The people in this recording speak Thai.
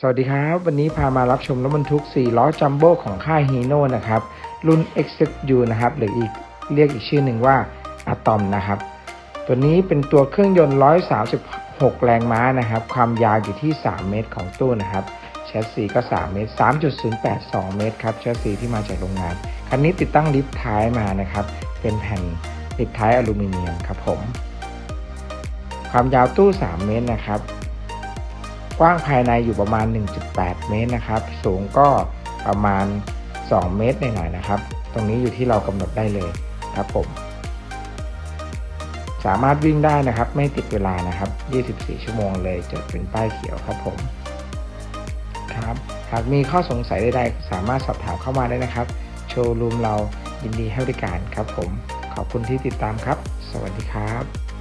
สวัสดีครับ วันนี้พามารับชมรถบรรทุก 4 ล้อจัมโบ้ของค่ายฮีโน่นะครับ รุ่น XZU นะครับ หรืออีกเรียกอีกชื่อหนึ่งว่าอะตอมนะครับ ตัวนี้เป็นตัวเครื่องยนต์ 136 แรงม้านะครับ ความยาวอยู่ที่ 3 เมตรของตู้นะครับ แชสซีก็ 3 เมตร 3.082 เมตรครับ แชสซีที่มาจากโรงงาน คันนี้ติดตั้งลิฟท์ท้ายมานะครับ เป็นแผ่นลิฟท์ท้ายอลูมิเนียมครับผม ความยาวตู้ 3 เมตรนะครับ ว้างภายในอยู่ประมาณ 1.8 เมตรนะครับ สูงก็ประมาณ 2 เมตรหน่อยๆนะครับ ตรงนี้อยู่ที่เรากำหนดได้เลยครับผม สามารถวิ่งได้นะครับ ไม่ติดเวลานะครับ 24 ชั่วโมงเลยจดเป็นป้ายเขียวครับผมครับหากมีข้อสงสัยใดๆ สามารถสอบถามเข้ามาได้นะครับ โชว์รูมเรายินดีให้บริการครับผม ขอบคุณที่ติดตามครับ สวัสดีครับ